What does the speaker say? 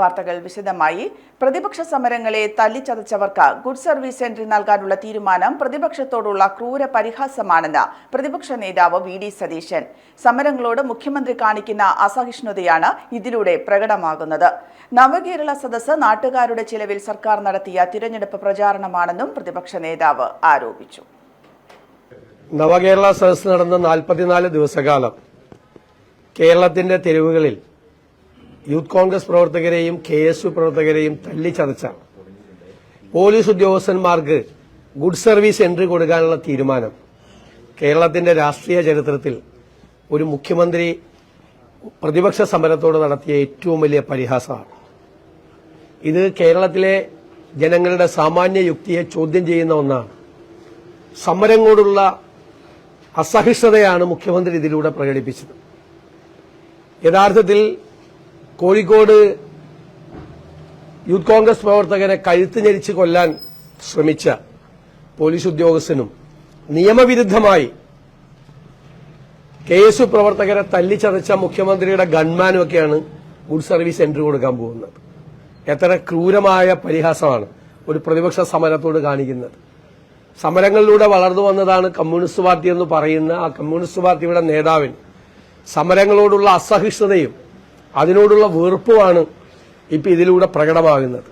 വാർത്തകൾ വിശദമായി. പ്രതിപക്ഷ സമരങ്ങളെ തല്ലിച്ചതച്ചവർക്ക് ഗുഡ് സർവീസ് എൻട്രി നൽകാനുള്ള തീരുമാനം പ്രതിപക്ഷത്തോടുള്ള ക്രൂര പരിഹാസമാണെന്ന് പ്രതിപക്ഷ നേതാവ് വി ഡി സതീശൻ. സമരങ്ങളോട് മുഖ്യമന്ത്രി കാണിക്കുന്ന അസഹിഷ്ണുതയാണ് ഇതിലൂടെ പ്രകടമാകുന്നത്. നവകേരള സദസ് നാട്ടുകാരുടെ ചിലവിൽ സർക്കാർ നടത്തിയ തിരഞ്ഞെടുപ്പ് പ്രചാരണമാണെന്നും പ്രതിപക്ഷ നേതാവ് ആരോപിച്ചു. നവകേരള സദസ് നടന്ന നാൽപ്പത്തിനാല് ദിവസകാലം കേരളത്തിന്റെ തെരുവുകളിൽ യൂത്ത് കോൺഗ്രസ് പ്രവർത്തകരെയും കെ എസ് യു പ്രവർത്തകരെയും തല്ലിച്ചതച്ച പോലീസ് ഉദ്യോഗസ്ഥന്മാർക്ക് ഗുഡ് സർവീസ് എൻട്രി കൊടുക്കാനുള്ള തീരുമാനം. കേരളത്തിന്റെ രാഷ്ട്രീയ ചരിത്രത്തിൽ ഒരു മുഖ്യമന്ത്രി പ്രതിപക്ഷ സമരത്തോട് നടത്തിയ ഏറ്റവും വലിയ പരിഹാസമാണ്. ഇത് കേരളത്തിലെ ജനങ്ങളുടെ സാമാന്യ യുക്തിയെ ചോദ്യം ചെയ്യുന്ന ഒന്നാണ്. സമരങ്ങളോടുള്ള അസഹിഷ്ണുതയാണ് മുഖ്യമന്ത്രി ഇതിലൂടെ പ്രകടിപ്പിച്ചത്. യഥാർത്ഥത്തിൽ കോഴിക്കോട് യൂത്ത് കോൺഗ്രസ് പ്രവർത്തകനെ കഴുത്ത് ഞരിച്ച് കൊല്ലാൻ ശ്രമിച്ച പോലീസ് ഉദ്യോഗസ്ഥനും നിയമവിരുദ്ധമായി കെ എസ് യു പ്രവർത്തകരെ തല്ലിച്ചതച്ച മുഖ്യമന്ത്രിയുടെ ഗൺമാനുമൊക്കെയാണ് ഗുഡ് സർവീസ് എൻട്രി കൊടുക്കാൻ പോകുന്നത്. എത്ര ക്രൂരമായ പരിഹാസമാണ് ഒരു പ്രതിപക്ഷ സമരത്തോട് കാണിക്കുന്നത്. സമരങ്ങളിലൂടെ വളർന്നു വന്നതാണ് കമ്മ്യൂണിസ്റ്റ് പാർട്ടി എന്ന് പറയുന്ന ആ കമ്മ്യൂണിസ്റ്റ് പാർട്ടിയുടെ നേതാവിന് സമരങ്ങളോടുള്ള അസഹിഷ്ണുതയും അതിനോടുള്ള വെറുപ്പുമാണ് ഇപ്പൊ ഇതിലൂടെ പ്രകടമാകുന്നത്.